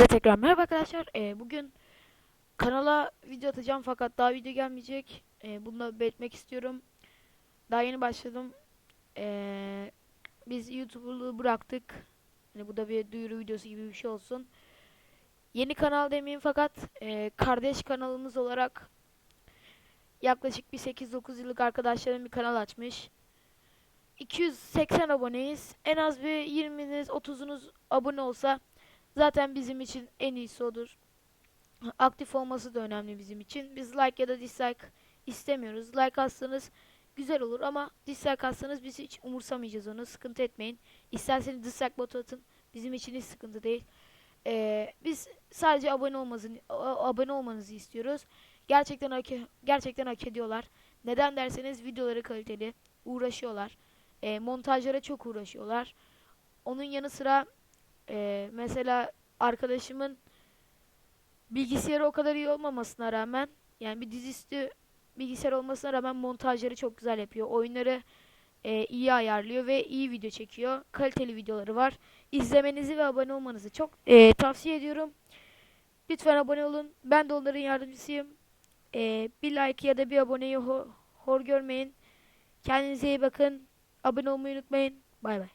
Hepinize tekrar merhaba arkadaşlar. Ee, bugün kanala video atacağım fakat daha video gelmeyecek. Ee, bunu da belirtmek istiyorum. Daha yeni başladım. Ee, biz YouTube'u bıraktık. Hani bu da bir duyuru videosu gibi bir şey olsun. Yeni kanal demeyeyim fakat e, kardeş kanalımız olarak yaklaşık bir 8-9 yıllık arkadaşlarım bir kanal açmış. 280 aboneyiz. En az bir 20'niz 30'unuz abone olsa Zaten bizim için en iyisi odur. Aktif olması da önemli bizim için. Biz like ya da dislike istemiyoruz. Like atsanız güzel olur ama dislike atsanız biz hiç umursamayacağız onu. Sıkıntı etmeyin. İsterseniz dislike botu atın. Bizim için hiç sıkıntı değil. Ee, biz sadece abone olmanızı abone olmanızı istiyoruz. Gerçekten hak, gerçekten hak ediyorlar. Neden derseniz videoları kaliteli, uğraşıyorlar. Ee, montajlara çok uğraşıyorlar. Onun yanı sıra ee, mesela arkadaşımın bilgisayarı o kadar iyi olmamasına rağmen yani bir dizüstü bilgisayar olmasına rağmen montajları çok güzel yapıyor. Oyunları e, iyi ayarlıyor ve iyi video çekiyor. Kaliteli videoları var. İzlemenizi ve abone olmanızı çok e, tavsiye ediyorum. Lütfen abone olun. Ben de onların yardımcısıyım. E, bir like ya da bir aboneyi ho hor görmeyin. Kendinize iyi bakın. Abone olmayı unutmayın. Bay bay.